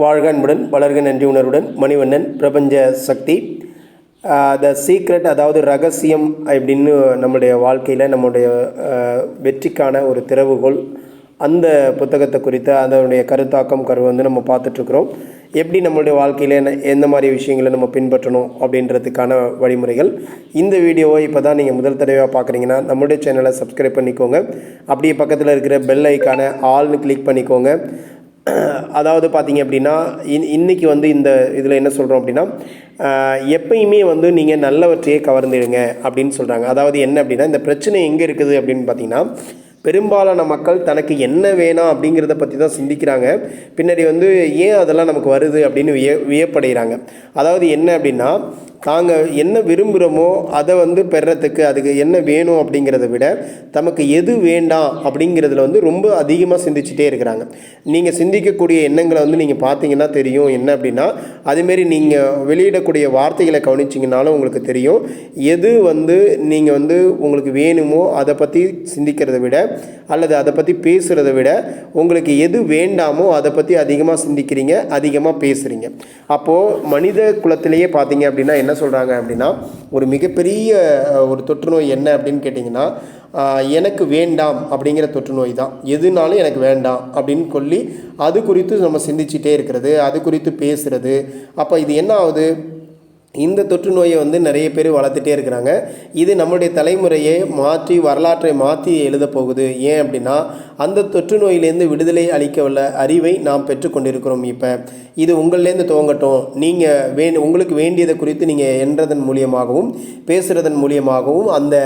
வாழ்க அன்புடன் வளர்க நன்றி உணர்வுடன் மணிவண்ணன் பிரபஞ்ச சக்தி. த சீக்ரெட் அதாவது ரகசியம் அப்படின்னு நம்முடைய வாழ்க்கையில் நம்முடைய வெற்றிக்கான ஒரு திறவுகோள். அந்த புத்தகத்தை குறித்த அதனுடைய கருத்தாக்கம் கரு வந்து நம்ம பார்த்துட்ருக்குறோம். எப்படி நம்மளுடைய வாழ்க்கையில் என்ன எந்த மாதிரி விஷயங்களை நம்ம பின்பற்றணும் அப்படின்றதுக்கான வழிமுறைகள். இந்த வீடியோவை இப்போ தான் நீங்கள் முதல் தடவையாக பார்க்குறீங்கன்னா நம்மளுடைய சேனலை சப்ஸ்கிரைப் பண்ணிக்கோங்க. அப்படியே பக்கத்தில் இருக்கிற பெல் ஐக்கான ஆல்னு கிளிக் பண்ணிக்கோங்க. அதாவது பார்த்தீங்க அப்படின்னா இன் இன்றைக்கி வந்து இந்த இதில் என்ன சொல்கிறோம் அப்படின்னா எப்பயுமே வந்து நீங்கள் நல்லவற்றையே கவர்ந்துடுங்க அப்படின்னு சொல்கிறாங்க அதாவது என்ன அப்படின்னா இந்த பிரச்சனை எங்கே இருக்குது அப்படின்னு பார்த்தீங்கன்னா பெரும்பாலான மக்கள் தனக்கு என்ன வேணாம் அப்படிங்கிறத பற்றி தான் சிந்திக்கிறாங்க. பின்னாடி வந்து ஏன் அதெல்லாம் நமக்கு வருது அப்படின்னு விய வியப்படைகிறாங்க. அதாவது என்ன அப்படின்னா தாங்கள் என்ன விரும்புகிறோமோ அதை வந்து பெறத்துக்கு அதுக்கு என்ன வேணும் அப்படிங்கிறத விட தமக்கு எது வேண்டாம் அப்படிங்கிறதுல வந்து ரொம்ப அதிகமாக சிந்திச்சுட்டே இருக்கிறாங்க. நீங்கள் சிந்திக்கக்கூடிய எண்ணங்களை வந்து நீங்கள் பார்த்தீங்கன்னா தெரியும். என்ன அப்படின்னா அதேமாரி நீங்கள் வெளியிடக்கூடிய வார்த்தைகளை கவனிச்சிங்கனாலும் உங்களுக்கு தெரியும். எது வந்து நீங்கள் வந்து உங்களுக்கு வேணுமோ அதை பற்றி சிந்திக்கிறத விட அல்லது அதை பற்றி பேசுகிறத விட உங்களுக்கு எது வேண்டாமோ அதை பற்றி அதிகமாக சிந்திக்கிறீங்க அதிகமாக பேசுகிறீங்க அப்போது மனித குலத்திலேயே பார்த்தீங்க அப்படின்னா என்ன சொல்கிறாங்க அப்படின்னா ஒரு மிகப்பெரிய ஒரு தொற்றுநோய் என்ன அப்படின்னு கேட்டிங்கன்னா எனக்கு வேண்டாம் அப்படிங்கிற தொற்று நோய் தான். எதுனாலும் எனக்கு வேண்டாம் அப்படின்னு சொல்லி அது குறித்து நம்ம சிந்திச்சிட்டே இருக்கிறது அது குறித்து பேசுகிறது அப்போ இது என்ன ஆகுது? இந்த தொற்று நோயை வந்து நிறைய பேர் வளர்த்துட்டே இருக்கிறாங்க. இது நம்முடைய தலைமுறையை மாற்றி வரலாற்றை மாற்றி எழுத போகுது. ஏன் அப்படின்னா அந்த தொற்று நோயிலேருந்து விடுதலை அளிக்க உள்ள அறிவை நாம் பெற்றுக்கொண்டிருக்கிறோம் இப்போ. இது உங்கள்லேருந்து துவங்கட்டும். நீங்கள் வே உங்களுக்கு வேண்டியதை குறித்து நீங்கள் என்றதன் மூலியமாகவும் பேசுகிறதன் மூலியமாகவும் அந்த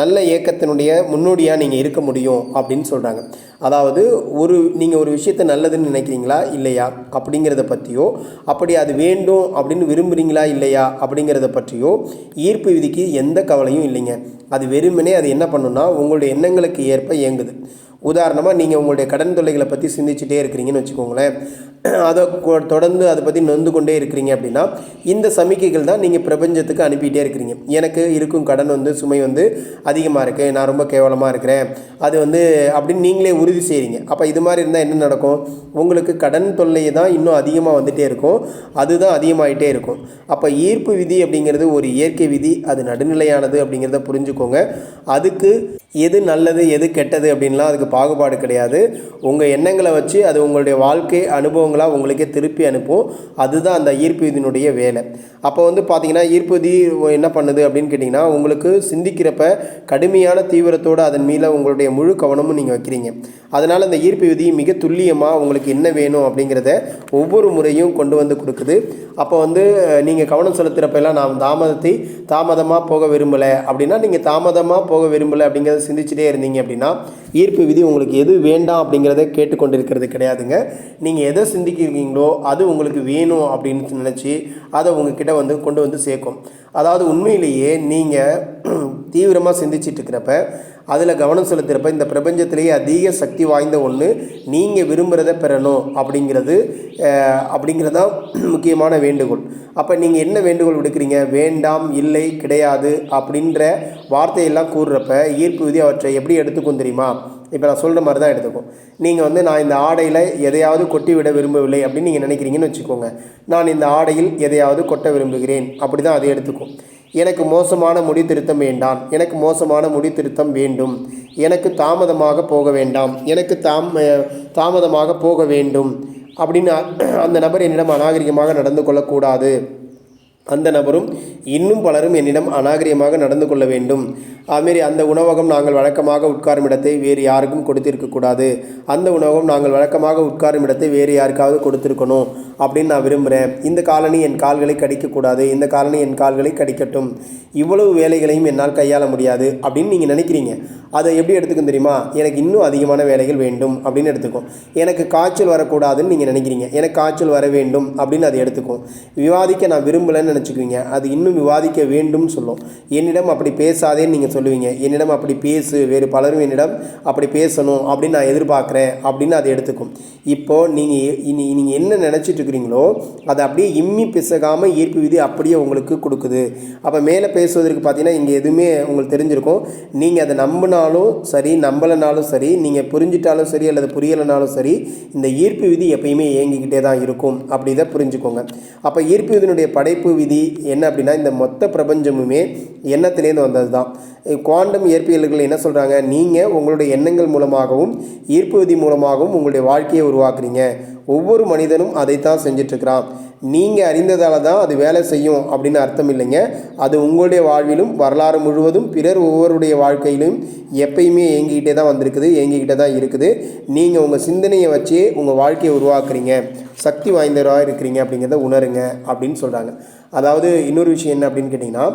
நல்ல இயக்கத்தினுடைய முன்னோடியாக நீங்கள் இருக்க முடியும் அப்படின்னு சொல்கிறாங்க அதாவது ஒரு நீங்கள் ஒரு விஷயத்தை நல்லதுன்னு நினைக்கிறீங்களா? இல்லையா? அப்படிங்கிறத பற்றியோ அப்படி அது வேண்டும் அப்படின்னு விரும்புகிறீங்களா இல்லையா? அப்படிங்கிறத பற்றியோ ஈர்ப்பு விதிக்கு எந்த கவலையும் இல்லைங்க. அது வெறுமனே அது என்ன பண்ணுன்னா உங்களுடைய எண்ணங்களுக்கு ஏற்ப இயங்குது. உதாரணமாக நீங்கள் உங்களுடைய கடன் தொல்லைகளை பற்றி சிந்திச்சுட்டே இருக்கிறீங்கன்னு வச்சுக்கோங்களேன். அதை கொ- தொடர்ந்து அதை பற்றி நொந்து கொண்டே இருக்கிறீங்க அப்படின்னா இந்த சமிக்கைகள் தான் நீங்கள் பிரபஞ்சத்துக்கு அனுப்பிகிட்டே இருக்கிறீங்க. எனக்கு இருக்கும் கடன் வந்து சுமை வந்து அதிகமாக இருக்குது நான் ரொம்ப கேவலமாக இருக்கிறேன். அது வந்து அப்படின்னு நீங்களே உறுதி செய்கிறீங்க அப்போ இது மாதிரி இருந்தால் என்ன நடக்கும்? உங்களுக்கு கடன் தொல்லை தான் இன்னும் அதிகமாக வந்துகிட்டே இருக்கும். அதுதான் அதிகமாகிட்டே இருக்கும். அப்போ ஈர்ப்பு விதி அப்படிங்கிறது ஒரு இயற்கை விதி. அது நடுநிலையானது அப்படிங்கிறத புரிஞ்சுக்கோங்க. அதுக்கு எது நல்லது எது கெட்டது அப்படின்லாம் அதுக்கு பாகுபாடு கிடையாது. உங்கள் எண்ணங்களை வச்சு அது உங்களுடைய வாழ்க்கை அனுபவங்களாக உங்களுக்கே திருப்பி அனுப்பும். அதுதான் அந்த ஈர்ப்பு விதியினுடைய வேலை. அப்போ வந்து பார்த்திங்கன்னா ஈர்ப்பு விதி என்ன பண்ணுது அப்படின்னு கேட்டிங்கன்னா உங்களுக்கு சிந்திக்கிறப்ப கடுமையான தீவிரத்தோடு அதன் மீது உங்களுடைய முழு கவனமும் நீங்கள் வைக்கிறீங்க. அதனால் அந்த ஈர்ப்பு விதி மிக துல்லியமாக உங்களுக்கு என்ன வேணும் அப்படிங்கிறத ஒவ்வொரு முறையும் கொண்டு வந்து கொடுக்குது. அப்போ வந்து நீங்கள் கவனம் செலுத்துகிறப்பெல்லாம் நான் தாமதத்தை தாமதமாக போக விரும்பலை அப்படின்னா நீங்கள் தாமதமாக போக விரும்பலை அப்படிங்கிறத சிந்திச்சுட்டே இருந்தீங்க அப்படின்னா ஈர்ப்பு விதி உங்களுக்கு எது வேண்டாம் அப்படிங்கிறத கேட்டுக்கொண்டிருக்கிறது கிடையாதுங்க. நீங்கள் எதை சிந்திக்கிறீங்களோ அது உங்களுக்கு வேணும் அப்படின்னு நினச்சி அதை உங்ககிட்ட வந்து கொண்டு வந்து சேர்க்கும். அதாவது உண்மையிலேயே நீங்கள் தீவிரமாக சிந்திச்சுட்டு இருக்கிறப்ப அதில் கவனம் செலுத்துகிறப்ப இந்த பிரபஞ்சத்திலேயே அதிக சக்தி வாய்ந்த ஒன்று நீங்கள் விரும்புகிறத பெறணும் அப்படிங்கிறது அஹ், அப்படிங்கிறதான் முக்கியமான வேண்டுகோள். அப்போ நீங்கள் என்ன வேண்டுகோள் விடுக்கிறீங்க? வேண்டாம் இல்லை கிடையாது அப்படின்ற வார்த்தையெல்லாம் கூறுறப்ப ஈர்ப்பு விதி அவற்றை எப்படி எடுத்துக்கும் தெரியுமா? இப்போ நான் சொல்கிற மாதிரி தான் எடுத்துக்கும். நீங்கள் வந்து நான் இந்த ஆடையில் எதையாவது கொட்டி விட விரும்பவில்லை அப்படின்னு நீங்கள் நினைக்கிறீங்கன்னு வச்சுக்கோங்க. நான் இந்த ஆடையில் எதையாவது கொட்ட விரும்புகிறேன். அப்படி தான் அதை எடுத்துக்கும். எனக்கு மோசமான முடி திருத்தம் வேண்டாம். எனக்கு மோசமான முடி திருத்தம் வேண்டும். எனக்கு தாமதமாக போக வேண்டாம். எனக்கு தாம் தாமதமாக போக வேண்டும். அப்படின்னு அந்த நபர் என்னிடம் அநாகரிகமாக நடந்து கொள்ளக்கூடாது. அந்த நபரும் இன்னும் பலரும் என்னிடம் அநாகரியமாக நடந்து கொள்ள வேண்டும். அதுமாரி அந்த உணவகம் நாங்கள் வழக்கமாக உட்காரும் இடத்தை வேறு யாருக்கும் கொடுத்திருக்கக்கூடாது அந்த உணவகம் நாங்கள் வழக்கமாக உட்காரும் இடத்தை வேறு யாருக்காவது கொடுத்துருக்கணும் அப்படின்னு நான் விரும்புகிறேன் இந்த காலனி என் கால்களை கடிக்கக்கூடாது இந்த காலனி என் கால்களை கடிக்கட்டும். இவ்வளவு வேலைகளையும் என்னால் கையாள முடியாது அப்படின்னு நீங்கள் நினைக்கிறீங்க. அதை எப்படி எடுத்துக்கும் தெரியுமா? எனக்கு இன்னும் அதிகமான வேலைகள் வேண்டும் அப்படின்னு எடுத்துக்கும். எனக்கு காய்ச்சல் வரக்கூடாதுன்னு நீங்கள் நினைக்கிறீங்க. எனக்கு காய்ச்சல் வர வேண்டும் அப்படின்னு அதை எடுத்துக்கும். விவாதிக்க நான் விரும்பலைன்னு நினச்சிக்குவீங்க. அது இன்னும் விவாதிக்க வேண்டும்னு சொல்லும். என்னிடம் அப்படி பேசாதேன்னு நீங்கள் சொல்லுவீங்க. என்னிடம் அப்படி பேசு வேறு பலரும் என்னிடம் அப்படி பேசணும் அப்படின்னு நான் எதிர்பார்க்குறேன் அப்படின்னு அதை எடுத்துக்கும். இப்போது நீங்கள் இனி நீங்கள் என்ன நினச்சிட்டு இருக்கிறீங்களோ அதை அப்படியே இம்மி பிசகாமல் ஈர்ப்பு விதி அப்படியே உங்களுக்கு கொடுக்குது. அப்போ மேலே பேசுவதற்கு பார்த்தீங்கன்னா இங்கே எதுவுமே உங்களுக்கு தெரிஞ்சிருக்கும். நீங்கள் அதை நம்பினாலும் சரி நம்பலைனாலும் சரி நீங்கள் புரிஞ்சிட்டாலும் சரி அல்லது புரியலைனாலும் சரி இந்த ஈர்ப்பு விதி எப்பயுமே இயங்கிக்கிட்டே தான் இருக்கும். அப்படி இதை புரிஞ்சுக்கோங்க. அப்போ ஈர்ப்பு விதியினுடைய படைப்பு விதி என்ன அப்படின்னா இந்த மொத்த பிரபஞ்சமுமே எண்ணத்திலேருந்து வந்தது தான் குவாண்டம் இயற்பியல்கள் என்ன சொல்கிறாங்க நீங்கள் உங்களுடைய எண்ணங்கள் மூலமாகவும் ஈர்ப்பு விதி மூலமாகவும் உங்களுடைய வாழ்க்கையை உருவாக்குறீங்க. ஒவ்வொரு மனிதனும் அதைத்தான் செஞ்சிட்ருக்கிறான். நீங்கள் அறிந்ததால் தான் அது வேலை செய்யும் அப்படின்னு அர்த்தம் இல்லைங்க. அது உங்களுடைய வாழ்விலும் வரலாறு முழுவதும் பிறர் ஒவ்வொருடைய வாழ்க்கையிலும் எப்பயுமே இயங்கிக்கிட்டே தான் வந்திருக்குது இயங்கிக்கிட்டே தான் இருக்குது. நீங்கள் உங்கள் சிந்தனையை வச்சே உங்கள் வாழ்க்கையை உருவாக்குறீங்க. சக்தி வாய்ந்தவராக இருக்கிறீங்க அப்படிங்கிறத உணருங்க அப்படின்னு சொல்கிறாங்க அதாவது இன்னொரு விஷயம் என்ன அப்படின்னு கேட்டிங்கன்னா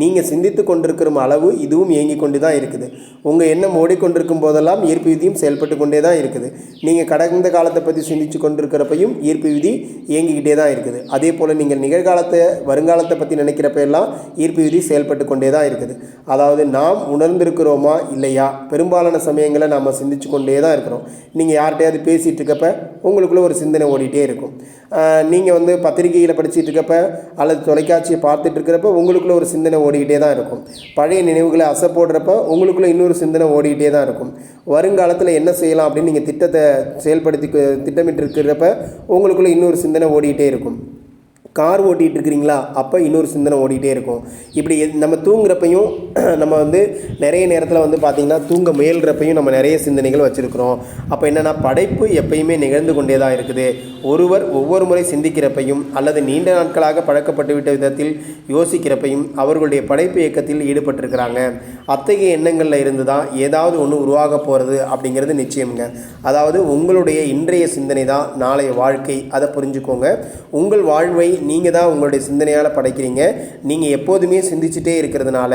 நீங்கள் சிந்தித்து கொண்டிருக்கிற அளவு இதுவும் இயங்கி கொண்டு தான் இருக்குது. உங்கள் எண்ணம் ஓடிக்கொண்டிருக்கும் போதெல்லாம் ஈர்ப்பு விதியும் செயல்பட்டு கொண்டே தான் இருக்குது. நீங்கள் கடந்த காலத்தை பற்றி சிந்தித்து கொண்டிருக்கிறப்பையும் ஈர்ப்பு விதி இயங்கிக்கிட்டே தான் இருக்குது. அதே போல் நீங்கள் நிகழ்காலத்தை வருங்காலத்தை பற்றி நினைக்கிறப்ப எல்லாம் ஈர்ப்பு விதி செயல்பட்டு கொண்டே தான் இருக்குது. அதாவது நாம் உணர்ந்திருக்கிறோமா இல்லையா? பெரும்பாலான சமயங்களை நாம் சிந்திச்சு கொண்டே தான் இருக்கிறோம். நீங்கள் யார்கிட்டயாவது பேசிகிட்டு இருக்கப்ப உங்களுக்குள்ளே ஒரு சிந்தனை ஓடிட்டே இருக்கும். நீங்கள் வந்து பத்திரிகையில் படிச்சுட்டு இருக்கப்ப அல்லது தொலைக்காட்சியை பார்த்துட்டு இருக்கிறப்ப உங்களுக்குள்ள ஒரு சிந்தனை ஓடிக்கிட்டே தான் இருக்கும். பழைய நினைவுகளை அசை போடுறப்ப உங்களுக்குள்ள இன்னொரு சிந்தனை ஓடிக்கிட்டே தான் இருக்கும். வருங்காலத்தில் என்ன செய்யலாம் அப்படின்னு நீங்கள் திட்டத்தை செயல்படுத்தி திட்டமிட்டு இருக்கிறப்ப உங்களுக்குள்ள இன்னொரு சிந்தனை ஓடிக்கிட்டே இருக்கும். கார் ஓட்டிகிட்டு இருக்கிறீங்களா? அப்போ இன்னொரு சிந்தனை ஓடிக்கிட்டே இருக்கும். இப்படி நம்ம தூங்குறப்பையும் நம்ம வந்து நிறைய நேரத்தில் வந்து பார்த்திங்கன்னா தூங்க முயல்கிறப்பையும் நம்ம நிறைய சிந்தனைகள் வச்சுருக்கிறோம். அப்போ என்னென்னா படைப்பு எப்பயுமே நிகழ்ந்து கொண்டே தான் இருக்குது. ஒருவர் ஒவ்வொரு முறை சிந்திக்கிறப்பையும் அல்லது நீண்ட நாட்களாக பழக்கப்பட்டு விட்ட விதத்தில் யோசிக்கிறப்பையும் அவர்களுடைய படைப்பு இயக்கத்தில் ஈடுபட்டிருக்கிறாங்க. அத்தகைய எண்ணங்களில் இருந்து தான் ஏதாவது ஒன்று உருவாக போகிறது அப்படிங்கிறது நிச்சயம்ங்க. அதாவது உங்களுடைய இன்றைய சிந்தனை தான் நாளைய வாழ்க்கை. அதை புரிஞ்சுக்கோங்க. உங்கள் வாழ்வை நீங்கள் தான் உங்களுடைய சிந்தனையால் படைக்கிறீங்க. நீங்கள் எப்போதுமே சிந்திச்சுட்டே இருக்கிறதுனால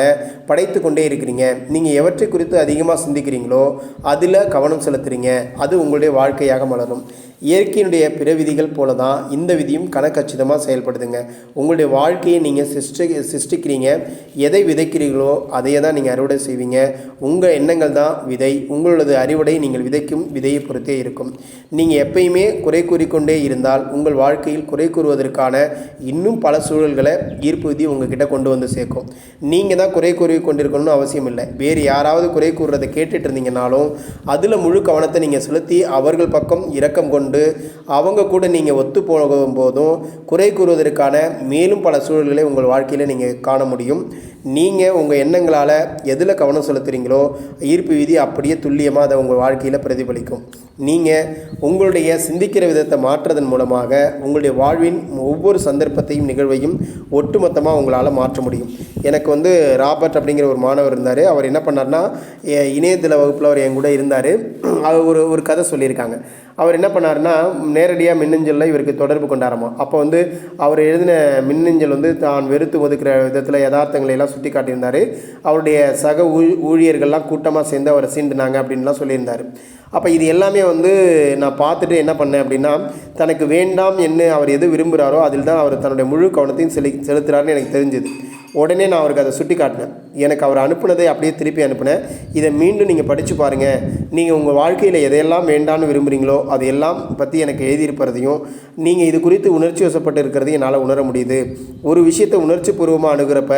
படைத்து கொண்டே இருக்கிறீங்க. நீங்கள் எவற்றை குறித்து அதிகமாக சிந்திக்கிறீங்களோ அதில் கவனம் செலுத்துறீங்க. அது உங்களுடைய வாழ்க்கையாக மலரும். இயற்கையினுடைய பிற விதிகள் போல தான் இந்த விதியும் கணக்கச்சிதமாக செயல்படுதுங்க. உங்களுடைய வாழ்க்கையை நீங்கள் சிருஷ்டி சிருஷ்டிக்கிறீங்க. எதை விதைக்கிறீர்களோ அதையே தான் நீங்கள் அறுவடை செய்வீங்க. உங்கள் எண்ணங்கள் தான் விதை. உங்களது அறிவுடை நீங்கள் விதைக்கும் விதையை பொறுத்தே இருக்கும். நீங்கள் எப்பயுமே குறை கூறிக்கொண்டே இருந்தால் உங்கள் வாழ்க்கையில் குறை கூறுவதற்கான இன்னும் பல சூழல்களை ஈர்ப்பு விதி உங்ககிட்ட கொண்டு வந்து சேர்க்கும். நீங்கள் தான் குறை கூறி கொண்டிருக்கணும்னு அவசியம் இல்லை. வேறு யாராவது குறை கூறுறதை கேட்டுட்டு இருந்தீங்கனாலும் அதில் முழு கவனத்தை நீங்கள் செலுத்தி அவர்கள் பக்கம் இரக்கம் கொண்டு அவங்க கூட நீங்கள் ஒத்து போகும் போதும் குறை கூறுவதற்கான மேலும் பல சூழல்களை உங்கள் வாழ்க்கையில் நீங்கள் காண முடியும். நீங்கள் உங்கள் எண்ணங்களால் எதில் கவனம் செலுத்துகிறீங்களோ ஈர்ப்பு விதி அப்படியே துல்லியமாக அதை உங்கள் வாழ்க்கையில் பிரதிபலிக்கும். நீங்கள் உங்களுடைய சிந்திக்கிற விதத்தை மாற்றுறதன் மூலமாக உங்களுடைய வாழ்வின் ஒவ்வொரு சந்தர்ப்பத்தையும் நிகழ்வையும் ஒட்டுமொத்தமாக உங்களால் மாற்ற முடியும். எனக்கு வந்து ராபர்ட் அப்படிங்கிற ஒரு மாணவர் இருந்தார். அவர் என்ன பண்ணார்னா இணையதள வகுப்பில் அவர் என் கூட இருந்தார். அவர் ஒரு ஒரு கதை சொல்லியிருக்காங்க. அவர் என்ன பண்ணாருன்னா நேரடியாக மின்னஞ்சலில் இவருக்கு தொடர்பு கொண்டாராமா. அப்போ வந்து அவர் எழுதின மின்னஞ்சல் வந்து தான் வெறுத்து ஒதுக்கிற விதத்தில் யதார்த்தங்களை எல்லாம் சுட்டி காட்டியிருந்தார். அவருடைய சக ஊ ஊழியர்கள்லாம் கூட்டமாக சேர்ந்து அவரை சீண்டுனாங்க அப்படின்லாம் சொல்லியிருந்தார். அப்போ இது எல்லாமே வந்து நான் பார்த்துட்டு என்ன பண்ணேன் அப்படின்னா தனக்கு வேண்டாம் என்ன அவர் எது விரும்புகிறாரோ அதில் தான் அவர் தன்னுடைய முழு கவனத்தையும் செலு செலுத்துகிறாருன்னு எனக்கு தெரிஞ்சுது. உடனே நான் அவருக்கு அதை சுட்டி காட்டினேன். எனக்கு அவர் அனுப்புனதை அப்படியே திருப்பி அனுப்பினேன். இதை மீண்டும் நீங்கள் படித்து பாருங்கள் நீங்கள் உங்கள் வாழ்க்கையில் எதையெல்லாம் வேண்டான்னு விரும்புகிறீங்களோ அதையெல்லாம் பற்றி எனக்கு எழுதியிருப்பதையும் நீங்கள் இது குறித்து உணர்ச்சி வசப்பட்டு இருக்கிறதையும் என்னால் உணர முடியுது. ஒரு விஷயத்தை உணர்ச்சி பூர்வமாக அணுகிறப்ப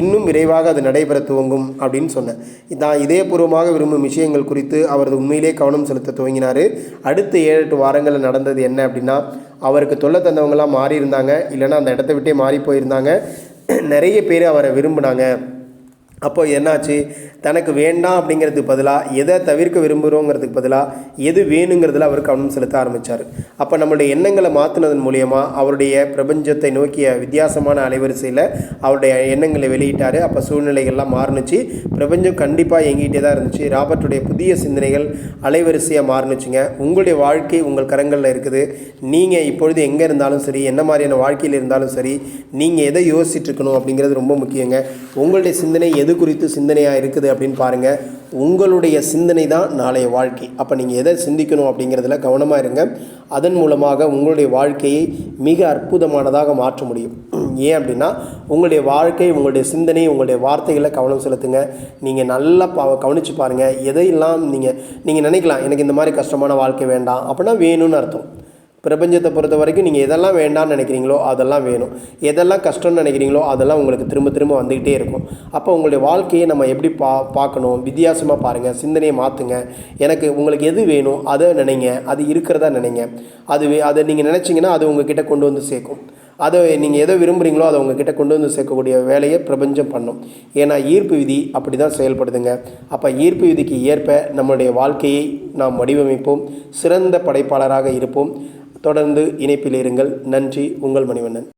இன்னும் விரைவாக அது நடைபெற துவங்கும் அப்படின்னு சொன்னேன். நான் இதயபூர்வமாக விரும்பும் விஷயங்கள் குறித்து அவரது உண்மையிலே கவனம் செலுத்த துவங்கினார். அடுத்த ஏழு எட்டு வாரங்களில் நடந்தது என்ன அப்படின்னா அவருக்கு தொல்லை தந்தவங்களாம் மாறி இருந்தாங்க இல்லைன்னா அந்த இடத்த விட்டே மாறி போயிருந்தாங்க. நிறைய பேர் அவரை விரும்பினாங்க. அப்போ என்னாச்சு? தனக்கு வேண்டாம் அப்படிங்கிறதுக்கு பதிலாக எதை தவிர்க்க விரும்புகிறோங்கிறதுக்கு பதிலாக எது வேணுங்கிறதுல அவர் கவனம் செலுத்த ஆரம்பித்தார் அப்போ நம்மளுடைய எண்ணங்களை மாற்றினதன் மூலியமாக அவருடைய பிரபஞ்சத்தை நோக்கிய வித்தியாசமான அலைவரிசையில் அவருடைய எண்ணங்களை வெளியிட்டார். அப்போ சூழ்நிலைகள்லாம் மாறுனுச்சு. பிரபஞ்சம் கண்டிப்பாக எங்கிட்டே தான் இருந்துச்சு. ராபர்ட்டுடைய புதிய சிந்தனைகள் அலைவரிசையாக மாறுனுச்சுங்க. உங்களுடைய வாழ்க்கை உங்கள் கரங்களில் இருக்குது. நீங்கள் இப்பொழுது எங்கே இருந்தாலும் சரி என்ன மாதிரியான வாழ்க்கையில் இருந்தாலும் சரி நீங்கள் எதை யோசிச்சுட்டு இருக்கணும் அப்படிங்கிறது ரொம்ப முக்கியங்க. உங்களுடைய சிந்தனை எது குறித்து சிந்தனையாக இருக்குது அப்படின்னு பாருங்கள் உங்களுடைய சிந்தனை தான் நாளைய வாழ்க்கை. அப்போ நீங்கள் எதை சிந்திக்கணும் அப்படிங்கிறதுல கவனமாக இருங்க. அதன் மூலமாக உங்களுடைய வாழ்க்கையை மிக அற்புதமானதாக மாற்ற முடியும். ஏன் அப்படின்னா உங்களுடைய வாழ்க்கை உங்களுடைய சிந்தனை உங்களுடைய வார்த்தைகளை கவனம் செலுத்துங்க. நீங்கள் நல்லா பா கவனித்து பாருங்கள் எதையெல்லாம் நீங்கள் நீங்கள் நினைக்கலாம் எனக்கு இந்த மாதிரி கஷ்டமான வாழ்க்கை வேண்டாம் அப்படின்னா வேணும்னு அர்த்தம். பிரபஞ்சத்தை பொறுத்த வரைக்கும் நீங்கள் எதெல்லாம் வேண்டாம்னு நினைக்கிறீங்களோ அதெல்லாம் வேணும். எதெல்லாம் கஷ்டம்னு நினைக்கிறீங்களோ அதெல்லாம் உங்களுக்கு திரும்ப திரும்ப வந்துக்கிட்டே இருக்கும். அப்போ உங்களுடைய வாழ்க்கையை நம்ம எப்படி பா பார்க்கணும்? வித்தியாசமாக பாருங்கள் சிந்தனையை மாற்றுங்க எனக்கு உங்களுக்கு எது வேணும்? அதை நினைங்க. அது இருக்கிறதா நினைங்க. அது அதை நீங்கள் நினச்சிங்கன்னா அது உங்ககிட்ட கொண்டு வந்து சேர்க்கும். அதை நீங்கள் எதை விரும்புகிறீங்களோ அதை உங்ககிட்ட கொண்டு வந்து சேர்க்கக்கூடிய வேலையை பிரபஞ்சம் பண்ணும். ஏன்னா ஈர்ப்பு விதி அப்படி தான் செயல்படுதுங்க. அப்போ ஈர்ப்பு விதிக்கு ஏற்ப நம்மளுடைய வாழ்க்கையை நாம் வடிவமைப்போம். சிறந்த படைப்பாளராக இருப்போம். தொடர்ந்து இணைப்பில் இருங்கள். நன்றி உங்கள் மணிவண்ணன்.